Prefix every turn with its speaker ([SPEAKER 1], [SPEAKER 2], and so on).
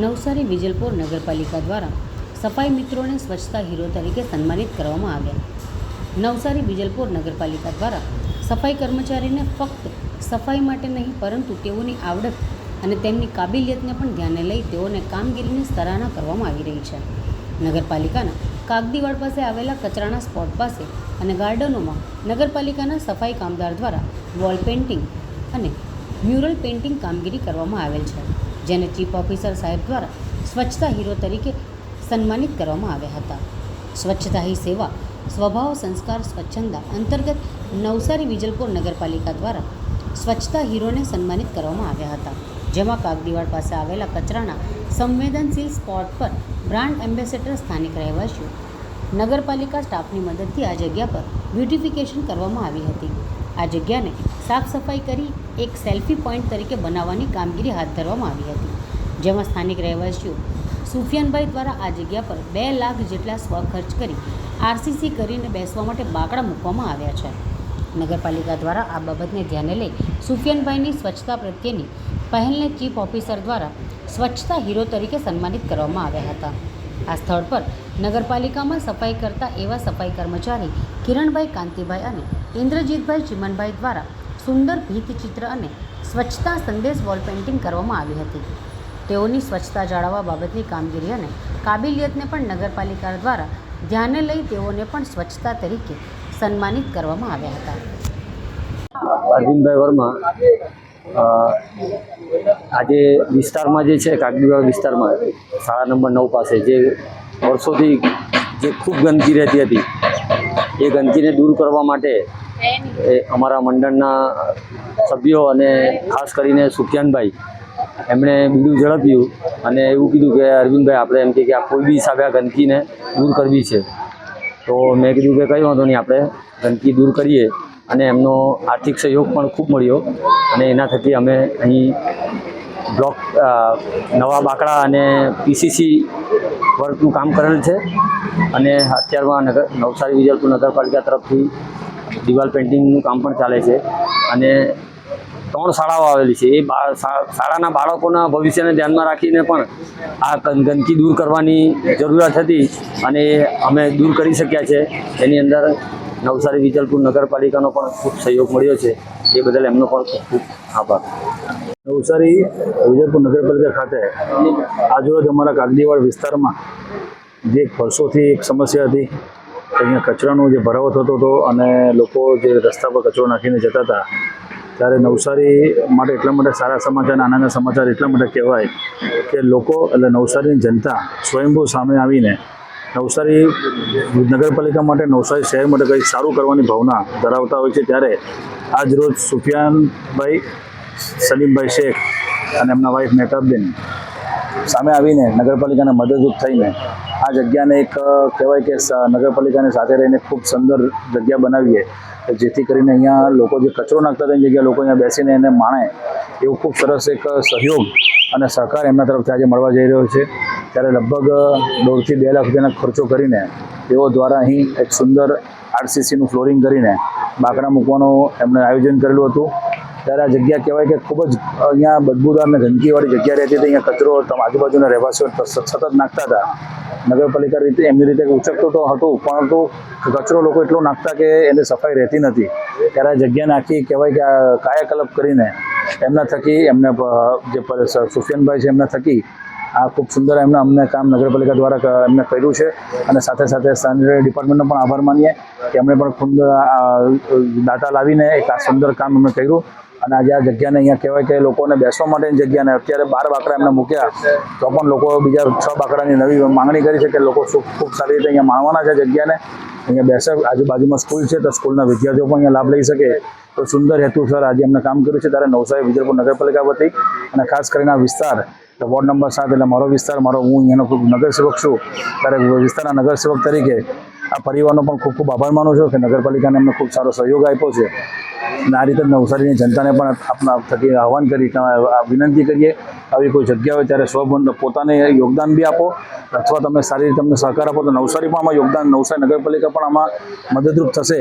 [SPEAKER 1] નવસારી વિજલપુર નગરપાલિકા દ્વારા સફાઈ મિત્રોને સ્વચ્છતા હીરો તરીકે સન્માનિત કરવામાં આવ્યા. નવસારી વિજલપુર નગરપાલિકા દ્વારા સફાઈ કર્મચારીને ફક્ત સફાઈ માટે નહીં, પરંતુ તેઓની આવડત અને તેમની કાબિલિયતને પણ ધ્યાને લઈ તેઓને કામગીરીની સરાહના કરવામાં આવી રહી છે. નગરપાલિકાના કાગદીવાડ પાસે આવેલા કચરાના સ્પોટ પાસે અને ગાર્ડનોમાં નગરપાલિકાના સફાઈ કામદાર દ્વારા વોલ પેઇન્ટિંગ અને મ્યુરલ પેઇન્ટિંગ કામગીરી કરવામાં આવેલ છે, જેને ચીફ ઓફિસર સાહેબ દ્વારા સ્વચ્છતા હીરો તરીકે સન્માનિત કરવામાં આવ્યા હતા. સ્વચ્છતા હી સેવા, સ્વભાવ સંસ્કાર સ્વચ્છંદા અંતર્ગત નવસારી વિજલપુર નગરપાલિકા દ્વારા સ્વચ્છતા હીરોને સન્માનિત કરવામાં આવ્યા હતા, જેમાં કાગદીવાડ પાસે આવેલા કચરાના સંવેદનશીલ સ્પોટ પર બ્રાન્ડ એમ્બેસેડર સ્થાનિક રહેવાસીઓ નગરપાલિકા સ્ટાફની મદદથી આ જગ્યા પર બ્યુટિફિકેશન કરવામાં આવી હતી. આ જગ્યાને સાફ સફાઈ કરી એક સેલ્ફી પોઈન્ટ તરીકે બનાવવાની કામગીરી હાથ ધરવામાં આવી હતી. જેમાં સ્થાનિક રહેવાસીઓ સુફિયાનભાઈ દ્વારા આ જગ્યા પર બે લાખ જેટલા સ્વ ખર્ચ કરી આરસીસી કરીને બેસવા માટે બાકડા મૂકવામાં આવ્યા છે. નગરપાલિકા દ્વારા આ બાબતને ધ્યાને લઈ સુફિયાનભાઈની સ્વચ્છતા પ્રત્યેની પહેલને ચીફ ઓફિસર દ્વારા સ્વચ્છતા હીરો તરીકે સન્માનિત કરવામાં આવ્યા હતા. આ સ્થળ પર નગરપાલિકામાં સફાઈ કરતા એવા સફાઈ કર્મચારી કિરણભાઈ કાંતિભાઈ અને ઇન્દ્રજીતભાઈ ચિમનભાઈ દ્વારા સુંદર ભીંતચિત્ર અને સ્વચ્છતા સંદેશ વોલ પેઇન્ટિંગ કરવામાં આવી હતી. તેઓની સ્વચ્છતા જાળવવા બાબતની કામગીરી અને કાબિલિયતને પણ નગરપાલિકા દ્વારા ધ્યાને લઈ તેઓને પણ સ્વચ્છતા તરીકે સન્માનિત કરવામાં આવ્યા હતા.
[SPEAKER 2] અરવિંદભાઈ વર્મા આજે વિસ્તારમાં જે છે કાગડીવાડ વિસ્તારમાં, શાળા નંબર નવ પાસે જે વર્ષોથી જે ખૂબ ગંદકી રહેતી હતી, એ ગંદકીને દૂર કરવા માટે એ અમારા મંડળના સભ્યો અને ખાસ કરીને સુફિયાનભાઈ એમણે બીડું ઝડપ્યું અને એવું કીધું કે, અરવિંદભાઈ, આપણે એમ કે આ કોઈ બી હિસાબે આ ગંદકીને દૂર કરવી છે. તો મેં કીધું કે, કંઈ વાંધો નહીં, આપણે ગંદકી દૂર કરીએ. અને એમનો આર્થિક સહયોગ પણ ખૂબ મળ્યો. અને એના થકી અમે અહીં બ્લોક નવા બાકડા અને પીસીસી વર્કનું કામ કરેલ છે. અને અત્યારમાં નગર, નવસારી વિજલપુર નગરપાલિકા તરફથી દિવાલ પેઇન્ટિંગનું કામ પણ ચાલે છે. અને ત્રણ શાળાઓ આવેલી છે. એ શાળાના બાળકોના ભવિષ્યને ધ્યાનમાં રાખીને પણ આ ગંદકી દૂર કરવાની જરૂરિયાત હતી અને અમે દૂર કરી શક્યા છે. એની અંદર નવસારી વિજલપુર નગરપાલિકાનો પણ ખૂબ સહયોગ મળ્યો છે. એ બદલ એમનો પણ ખૂબ ખૂબ આભાર.
[SPEAKER 3] નવસારી વિજયપુર નગરપાલિકા ખાતે આજરોજ અમારા કાગડીવાડ વિસ્તારમાં જે વર્ષોથી એક સમસ્યા હતી અહીંયા કચરાનો જે ભરાવો થતો હતો અને લોકો જે રસ્તા પર કચરો નાખીને જતા હતા, ત્યારે નવસારી માટે એટલા માટે સારા સમાચાર આનંદના સમાચાર એટલા માટે કહેવાય કે લોકો એટલે નવસારીની જનતા સ્વયંભૂ સામે આવીને નવસારી નગરપાલિકા માટે નવસારી શહેર માટે કંઈક સારું કરવાની ભાવના ધરાવતા હોય છે ત્યારે આજ રોજ સુફિયાનભાઈ, સલીમભાઈ શેખ અને એમના વાઈફ મહેતાબેન સામે આવીને નગરપાલિકાને મદદરૂપ થઈને આ જગ્યાને એક કહેવાય કે નગરપાલિકાને સાથે રહીને ખૂબ સુંદર જગ્યા બનાવીએ. જેથી કરીને અહીંયા લોકો જે કચરો નાખતા હતા એની જગ્યાએ લોકો અહીંયા બેસીને એને માણે. એવું ખૂબ સરસ એક સહયોગ અને સહકાર એમના તરફથી આજે મળવા જઈ રહ્યો છે. ત્યારે લગભગ દોઢથી બે લાખ રૂપિયાના ખર્ચો કરીને તેઓ દ્વારા અહીં એક સુંદર આરસીસીનું ફ્લોરિંગ કરીને બાકડા મૂકવાનું એમણે આયોજન કરેલું હતું. ત્યારે આ જગ્યા કહેવાય કે ખૂબ જ અહીંયા બદબૂદાર અને ગંદકીવાળી જગ્યા રહેતી હતી. અહીંયા કચરો આજુબાજુના રહેવાસીઓ સતત નાખતા હતા. નગરપાલિકા રીતે, એમની રીતે ઉચકતું તો હતું, પરંતુ કચરો લોકો એટલો નાખતા કે એની સફાઈ રહેતી નથી. ત્યારે આ જગ્યાને આખી કહેવાય કે આ કાયાકલ્પ કરીને એમના થકી એમને જે સુફિયાનભાઈ છે એમના થકી આ ખૂબ સુંદર એમને અમને કામ નગરપાલિકા દ્વારા એમને કર્યું છે. અને સાથે સાથે સેનિટરી ડિપાર્ટમેન્ટનો પણ આભાર માનીએ કે એમણે પણ ખૂબ દાતા લાવીને એક આ સુંદર કામ એમણે કર્યું. અને આજે આ જગ્યાને અહીંયા કહેવાય કે લોકોને બેસવા માટેની જગ્યાને અત્યારે બાર બાકડા એમને મૂક્યા, તો પણ લોકો બીજા છ બાકડાની નવી માંગણી કરી છે કે લોકો ખૂબ સારી રીતે અહીંયા માણવાના છે જગ્યાને. અહીંયા બેસે, આજુબાજુમાં સ્કૂલ છે, તો સ્કૂલના વિદ્યાર્થીઓ પણ અહીંયા લાભ લઈ શકે. તો સુંદર હેતુસર આજે એમને કામ કર્યું છે, ત્યારે નવસારી વિજયપુર નગરપાલિકા વતી. અને ખાસ કરીને આ વિસ્તાર વોર્ડ નંબર સાત એટલે મારો વિસ્તાર, મારો હું અહીંયાનો નગરસેવક છું. ત્યારે વિસ્તારના નગરસેવક તરીકે આ પરિવારનો પણ ખૂબ ખૂબ આભાર માનું છું કે નગરપાલિકાને અમને ખૂબ સારો સહયોગ આપ્યો છે. અને આ રીતે નવસારીની જનતાને પણ આપના થકી આહવાન કરી વિનંતી કરીએ. આવી કોઈ જગ્યા હોય ત્યારે સ્વબંધ પોતાને યોગદાન બી આપો. અથવા તમે સારી રીતે તમને સહકાર આપો તો નવસારી પણ આમાં યોગદાન, નવસારી નગરપાલિકા પણ આમાં મદદરૂપ થશે.